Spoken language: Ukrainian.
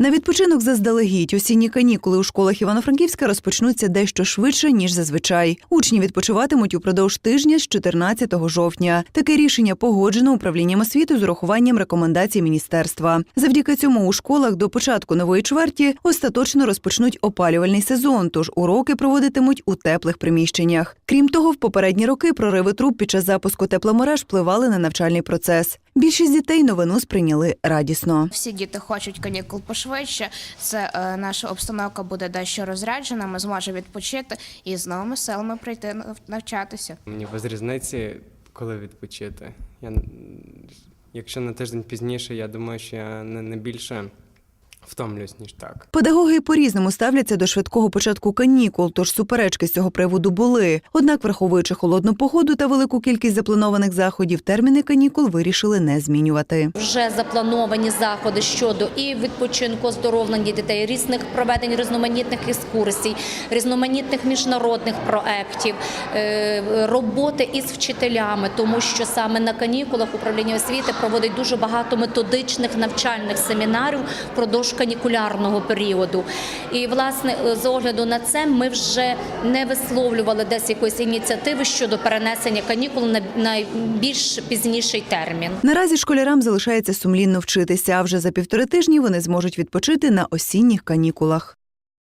На відпочинок заздалегідь осінні канікули у школах Івано-Франківська розпочнуться дещо швидше ніж зазвичай. Учні відпочиватимуть упродовж тижня з 14 жовтня. Таке рішення погоджено управлінням освіти з урахуванням рекомендацій міністерства. Завдяки цьому у школах до початку нової чверті остаточно розпочнуть опалювальний сезон, тож уроки проводитимуть у теплих приміщеннях. Крім того, в попередні роки прориви труб під час запуску тепломереж впливали на навчальний процес. Більшість дітей новину сприйняли радісно. Всі діти хочуть канікул пошвидше. Це е, наша обстановка буде дещо розряджена. Ми зможемо відпочити і з новими силами прийти навчатися. Мені без різниці, коли відпочити. Я, якщо на тиждень пізніше, я думаю, що я не, не більше втомлюсь, ніж так. Педагоги по-різному ставляться до швидкого початку канікул, тож суперечки з цього приводу були. Однак, враховуючи холодну погоду та велику кількість запланованих заходів, терміни канікул вирішили не змінювати. Вже заплановані заходи щодо і відпочинку, оздоровлення дітей, різних проведень різноманітних екскурсій, різноманітних міжнародних проєктів, е, роботи із вчителями, тому що саме на канікулах управління освіти проводить дуже багато методичних навчальних семінарів впродовж канікулярного періоду. І власне з огляду на це ми вже не висловлювали десь якоїсь ініціативи щодо перенесення канікул на найбільш пізніший термін. Наразі школярам залишається сумлінно вчитися, а вже за півтори тижні вони зможуть відпочити на осінніх канікулах.